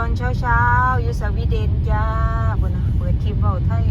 อนเช้าเช้าๆอยู่สวีเดนจ้าบนนะเปิดคลิปเบาไทย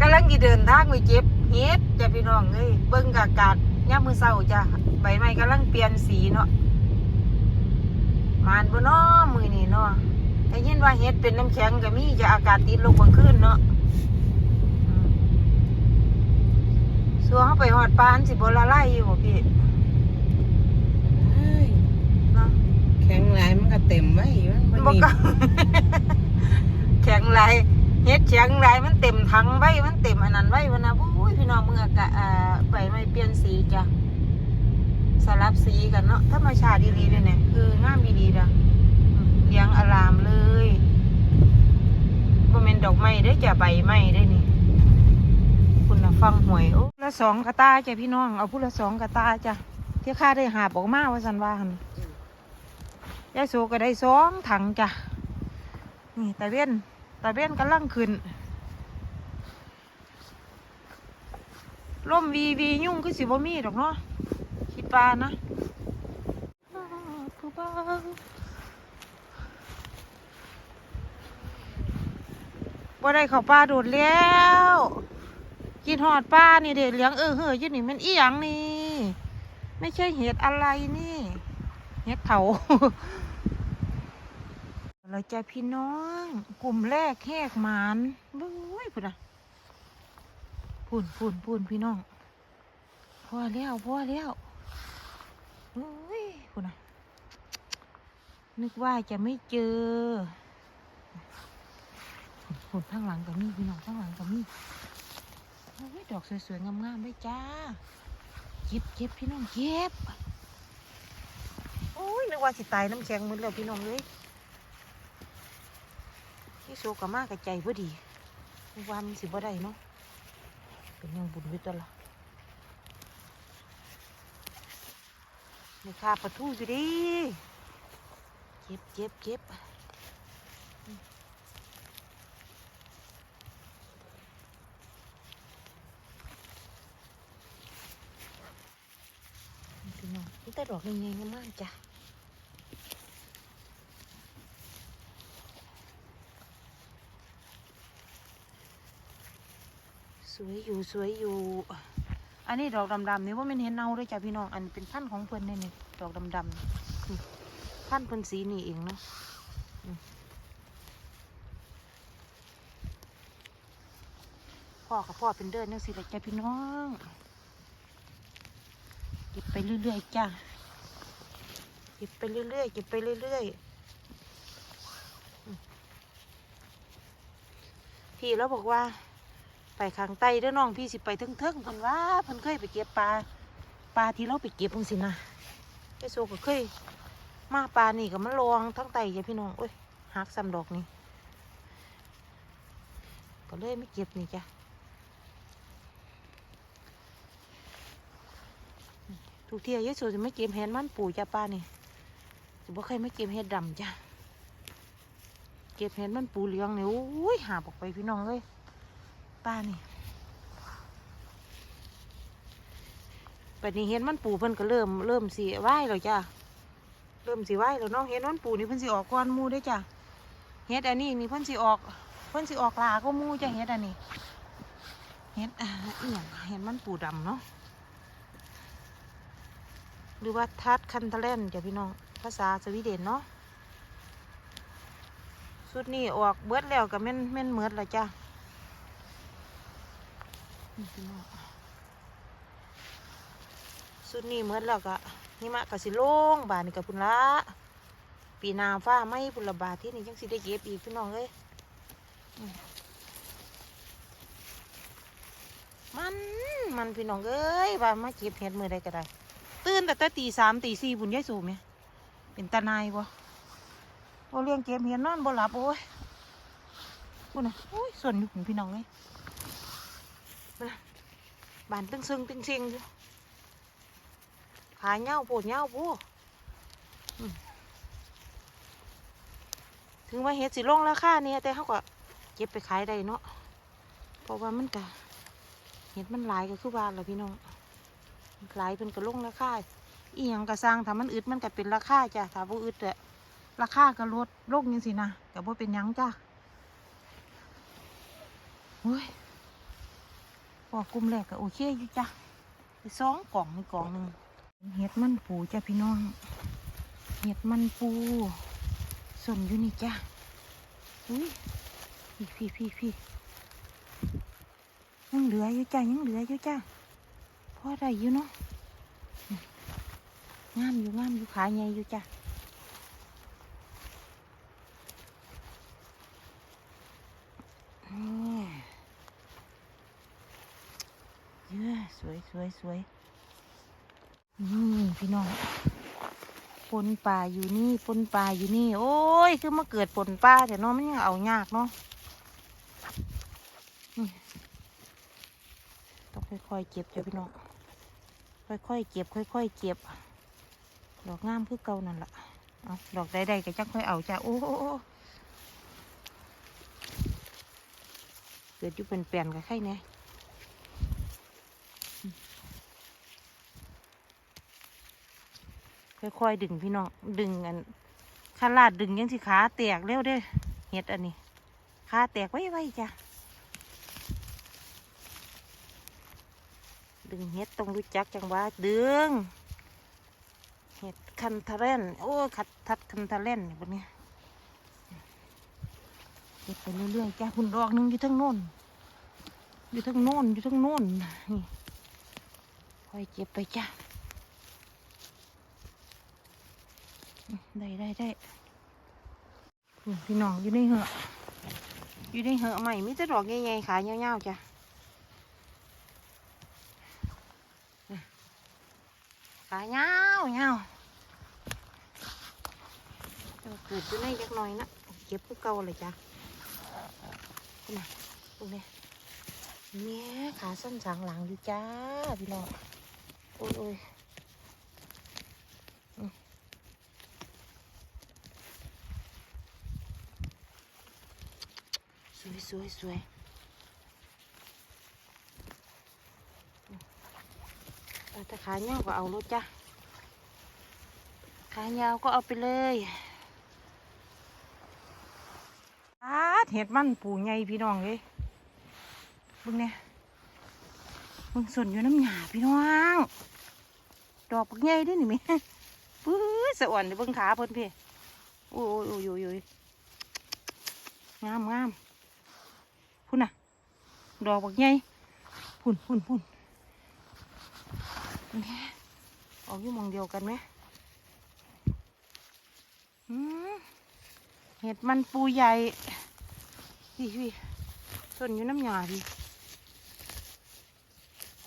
กำลังจะเดินทางไปเจ็บเฮ็ดจ้ะพี่น้องเอ้ยเบิ่งกากาศย่ามมือเศร้าจ้ะใบไม้กำลังเปลี่ยนสีเนาะมานบ่เนาะมือนี่เนาะได้ยินว่าเฮ็ดเป็นน้ำแข็งก็มีจะอากาศติดลมกลางคืนเนาะอืมสัวเขาไปหอดปานสิบ่ละลายอยู่บ่พี่ เฮ้ย เนาะ แข็งหลายมันก็เต็มไว้มันบ่บ่มีก็แข็งไรเฮ็ดแข็งไรมันเต็มถังไว้ มันเต็มอันนั้นไว้วะนะโอ้ยพี่น้องมึงอากาอ่าใบไม้เปลี่ยนสีจ้ะสลับสีกันเนาะธรรมชาติดีๆเลยเนี่ยคืองามดีๆจ้ะอืมเลี้ยงอารามเลยบ่แม่นดอกไม้เด้อจ้ะใบไม้ได้อนี่คุณน่ะฟังหวยโอ้ละสองกระตาจ้ะพี่น้องเอาผู้ละสองกระตาจ้ะที่ข้าได้หาบออกมาว่าสันว่าหั่น ยายโซก็ได้สองถังจ้ะนี่ตาเว้นตาเว้นกำลังขึ้นร่มวีวียุ่งคือสิบ่มีดอกเนาะคิดว่านะผู้บ่าได้เข้าป่าโดดแล้วกินหอดป้านี่เด็เลี้ยงเออเฮ้ยยี่นี่มันอีหยังนี่ ไม่ใช่เห็ดอะไรนี่ เห็ดเถา เราจะพี่น้อง กลุ่มแรกแหกหมานบุ้ยพุ่นอะพุ่นพุ่นพุ่นพี่น้องพอแล้วพอแล้วบุ้ยพุ่นอะนึกว่าจะไม่เจอพุ่นข้างหลังก็มีพี่น้องข้างหลังก็มีโอ้ยดอกสวยๆงามๆเลยจ้าเก็บเก็บพี่น้องเก็บโอ้ยนึกว่าสิตายน้ำแข็งหมืดแล้วพี่น้องเลย ที่โซกับมากกับใจพอดีวันมันสิบ่ได้เนาะเป็นยังบุญวิตวละนี่ค่าประทูอยู่ดิเก็บเก็บเก็บนี่พี่น้องนี่แต่ดอกยังไงงามๆจ้ะ สวยอยู่สวยอยู่ อันนี้ดอกดำๆนี่ว่ามันเห็นเนาด้วยจ้ะพี่น้อง อันเป็นพันธุ์ของเพิ่นเนี่ยนี่ดอกดำๆนี่พันธุ์เพิ่นสีนี่เองเนาะพ่อกับพ่อเป็นเดินจังสิเลยจ้ะพี่น้องเก็บไปเรื่อยๆจ้ะเก็บไปเรื่อยๆเก็บไปเรื่อยๆพี่แล้วบอกว่า ข้างใต้เด้อน้องพี่สิไปเทิงๆเพิ่นว่าเพิ่นเคยไปเก็บปลาปลาที่เราไปเก็บจังสินะไอ้โซก็เคยมาปลานี่ก็มันลองทั้งไตจ้ะพี่น้องโอ้ยหักซ้ำดอกนี่ก็เลยไม่เก็บนี่จ้ะทุกเที่ยยายโซจะไม่เก็บเห็ดมันปูจ้ะปลานี่จะบ่เคยไม่เก็บเห็ดดำจ้ะเก็บเห็ดมันปูเหลืองเนี่ยโอ้ยหาบออกไปพี่น้องเลย ป้านี่ปัดนี้เห็นมันปูเพิ่นก็เริ่มเริ่มสีไหวแล้วจ้ะ เริ่มสีไหวแล้วเนาะเห็นมันปูนี่เพิ่นสิออกก้อนมูได้จ้ะเฮ็ดอันนี้นี่เพิ่นสิออก เพิ่นสิออกลาก็มูจ้ะเฮ็ดอันนี้เฮ็ดอ่าอียงเห็นมันปูดำเนาะ หรือว่าทัดคันทะเลนจ้ะพี่น้อง ภาษาสวีเดนเนาะสุดนี้ออกเบิดแล้วก็แม่นแม่นเมิดแล้วจ้ะ นี่พี่น้องสุดนี้เมื่อแล้วก็นี่มะก็สิโล่งบานนี่กับพุ่นละปีนาฟ้าไม่พุ่นละบาทที่นี่ยังสิได้เก็บอีกพี่น้องเอ้ยมันมันพี่น้องเอ้ยว่ามาเก็บเห็ดมือใดก็ได้ ตื่นแต่แต่ตีสามตีสี่บุญยายสูมเนี่ยเป็นตาหนายบ่บ่เลี้ยงเก็บเห็ดนอนบ่หลับโอ้ยพุ่นน่ะโอ้ยส่วนอยู่ของพี่น้องเลย บานตึงซึงตึงซิงขายเง่าปวดเง่าปูอืมถึงว่าเห็ดสิลงราคาเนี่ยแต่เขาก็เก็บไปขายได้เนาะเพราะว่ามันก็เห็ดมันหลายก็คือว่าแหละพี่น้องหลายเป็นก็ลงราคาอีหยังกระสร้างถ้ามันอึดมันก็เป็นราคาจ้ะถ้าบ่อึดอะราคาก็ลดลงยังสินะแต่ว่าเป็นยังจ้าเฮ้ย พอกลุ่มแรกก็โอเคอยู่จ้ะไปสองกล่องนี่กล่องหนึ่งเห็ดมันปูจ้ะพี่น้อง เห็ดมันปูส่วนอยู่นี่จ้ะอุ้ยพี่พี่พี่พี่ยังเหลืออยู่จ้ะยังเหลืออยู่จ้ะพอได้อยู่เนาะงามอยู่งามอยู่ขาใหญ่อยู่จ้ะนี่เยอะ สวยสวยสวยนี่พี่น้องปนป่าอยู่นี่ปนป่าอยู่นี่ โอ้ย คือมาเกิดปนป่าแต่เนาะมันยังเอายากเนาะต้องค่อยๆเก็บจ้ะพี่น้องค่อยๆเก็บ ค่อยๆเก็บ ดอกงามคือเก่านั่นแหละเอาดอกใดๆก็จังค่อยเอาจ้ะโอ้เกิดอยู่เป็นแปลนกับใครเนี่ย ค่อยๆดึงพี่น้องดึงอันขลาดดึงยังสิขาแตกเร็วเด้เห็ดอันนี้ขาแตกไว้ไว้จ้ะดึงเห็ดต้องรู้จักจังว่าดึงเห็ดคันทะเลนโอ้ขัดทัดคันทะเลนนี่บนนี้เก็บไปเรื่อยๆจ้ะคุณดอกหนึงอยู่ทั้งโน้นอยู่ทั้งโน้นอยู่ทั้งโน้นนี่ค่อยเก็บไปจ้ะ ได้ได้ได้พี่น้องอยู่ในเหอะอยู่ในเหอะใหม่มีแต่ดอกใหญ่ๆขายาวๆจ้ะขายาวเอาเกิดอยู่ในจักหน่อยนะเก็บผู้เก่าเลยจ้ะนี่นะตรงนี้เนี่ยขาส้นสางหลังอยู่จ้าพี่น้องโอ้ยโอ้ย ส วยสวยสวยเอาขายาวก็เอารถจ้ะขายาวก็เอาไปเลยอาเห็ดมันปูใหญ่พี่น้องเลยบึงเนี่ยบึงส่วนอยู่น้ำหยาพี่น้อง ดอกปักใหญ่เด้วยนี่มั้ยปื้อสะอ่อนเดี๋ยวบิ่งขาเพิ่นพี่โอ้ยโอ้ยโอ้ยงามงาม พุ่นน่ะ ดอกบักใหญ่พุ่นพุ่นพุ่นนี่ออกอยู่มองเดียวกันไหมเห็ดมันปูใหญ่พี่พี่ต้นอยู่น้ำหยาพี่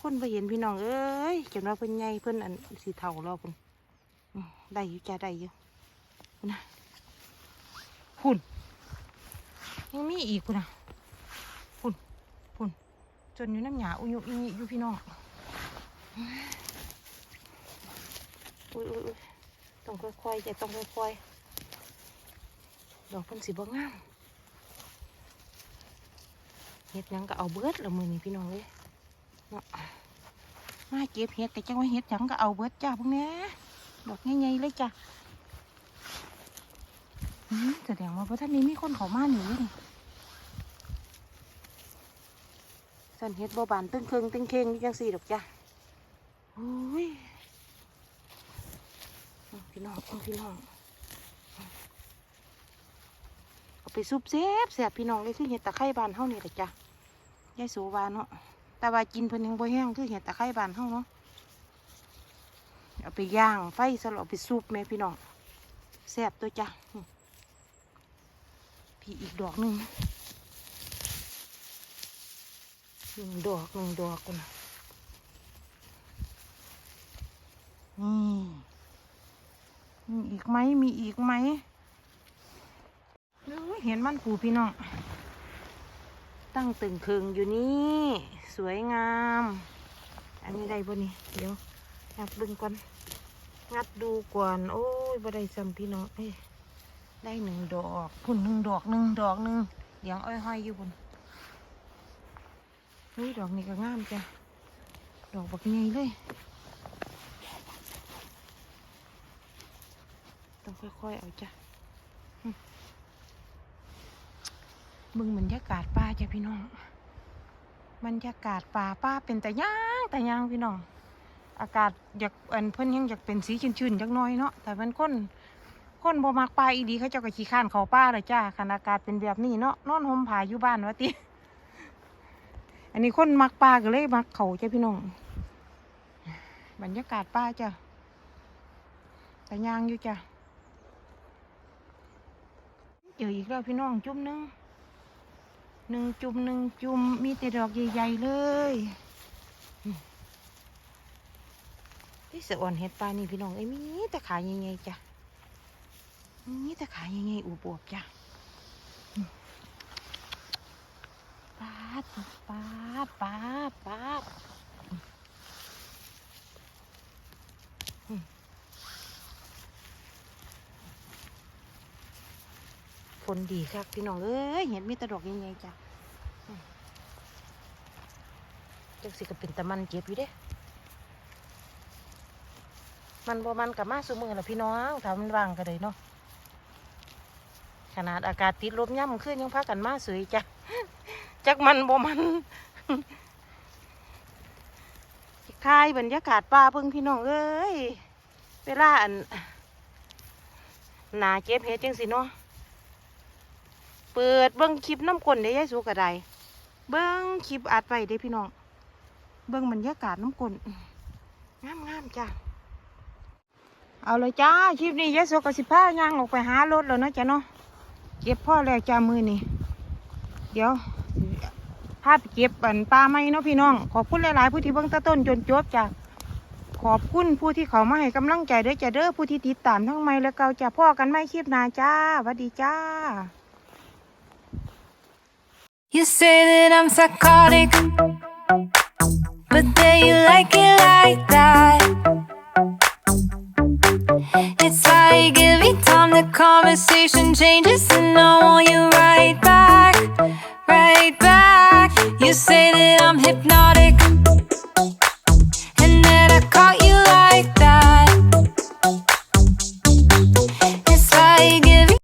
คนไปเห็นพี่น้องเอ้ยเก็บว่าเพิ่นใหญ่เพิ่นอันสีเทาเราเพิ่นได้อยู่จ้าได้อยู่นะพุ่นยังมีอีกพุ่นะ จนอยู่น้ำหยาอุยุอีอยู่พี่น้องอุ้ยอุ้ยอุ้ยต้องค่อยๆจะต้องค่อยๆดอกเพิ่นสีบ่งามเฮ็ดยังก็เอาเบิดละมือนี่พี่น้องเลยเนาะมาเก็บเฮ็ดแต่จังว่าเฮ็ดยังก็เอาเบิดจ้าพวกเนี้ยดอกใหญ่ๆเลยจ้ะแสดงว่าพระท่านนี้มีคนเขามาหนีนี่ สันเฮ็ดบ่บานตึ้งเคิงตึ้งเคงอยู่จังสี่ดอกจ้ะโอ้ยพี่น้องพี่น้องเอาไปซุปเซฟแสบพี่น้องเลยคือเห็ดตะไคร้บานเฮานี่แหละจ้ะยายสูวานเนาะแต่ว่ากินเพิ่นยังบ่แห้งคือเห็ดตะไคร้บานเฮาเนาะเอาไปย่างไฟสลับเอไปซุปแม่พี่น้องแสบตัวจ้ะพี่อีกดอกหนึ่ง หนึ่งดอกหนึ่งดอกกันนะนี่มีอีกไหมมีอีกไหมเอ้ยเห็นมันปูพี่น้อง ตั้งตึงเคืองอยู่นี่ สวยงาม อันนี้ได้บ่นี่เดี๋ยวอยากดึงก่อน งัดดูก่อน โอ้ยบ่ได้ซ้ำพี่น้องเอ้ยได้หนึ่งดอกพุ่นหนึ่งดอกหนึ่งดอกหนึ่งเดี๋ยวอ้อยห้อยอยู่บน เฮ้ยดอกนี้ก็งามจ้ะดอกบักใหญ่เลยต้องค่อยๆเอาจ้ะมึงบรรยากาศป่าจ้ะพี่น้องบรรยากาศป่าป้าเป็นแต่ย่างแต่ย่างพี่น้องอากาศอยากอันเพิ่นยังอยากเป็นสีชื้นๆจักน้อยเนาะแต่เป็นคนคนบ่มักป่าอีดีเขาเจ้าก็ขี้ข้านเขาป่าเลยจ้าคันอากาศเป็นแบบนี้เนาะนอนห่มผ้าอยู่บ้านวะติ อันนี้คนมักป่าก็เลยมักเขาจ้ะพี่น้อง บรรยากาศป่าจ้ะแต่ยางอยู่จ้ะ เจออีกแล้วพี่น้องจุ่มหนึงหนึ่งจุ่มหนึ่งจุ่มมีแต่ดอกใหญ่ๆเลยอืมที่สะอ่อนเห็ดปลานี่พี่น้องเอ้มีแต่ขาใหญ่ๆจ้ะมีแต่ขาใหญ่ๆอูบวบจ้ะอืมปา ดปาดปาดปาดผลดีครับพี่น้องเอ้ยเห็นมีตะดอกยังไงจ้ะอืมจักสิก็เป็นตะมันเก็บอยู่เด้ มันบ่มันกับมาสมือละพี่น้องถ้ามันวางก็เลยเนาะขนาดอากาศติดลมย่ำขึ้นยังพากันมาสวยจ้ะ จักมันบ่มันคายบรรยากาศป่าเพิ่งพี่น้องเอ้ย เวลาอันหนาเก็บเห็ดจังสิเนาะ เปิดเบิ้งคลิปน้ำกลนได้ยายสูกระไดเบิ้งคลิปอัดไว้เด้พี่น้อง เบิ้งบรรยากาศน้ำกลนงามงามๆจ้าเอาเลยจ้าคลิปนี้ยายสูกับสิพาย่างออกไปหารถแล้วเนาะจ้ะเนาะ เก็บพ่อแล้วจ้ามือนี่ เดี๋ยว พาไปเก็บปันปลาไม้เนาะพี่น้อง ขอบคุณหลาย ๆ ผู้ที่เบิ้งตะต้นจนจบจ้าขอบคุณผู้ที่เขามาให้กำลังใจด้อจ้าเด้อผู้ที่ติดตามทั้งไม่และเกาจ้าพ่อกันไม่คลิปนาจ้าหวัสดีจ้า You say that I'm psychotic, but then you like it like that. It's like every time the conversation changes, and I want you right back, right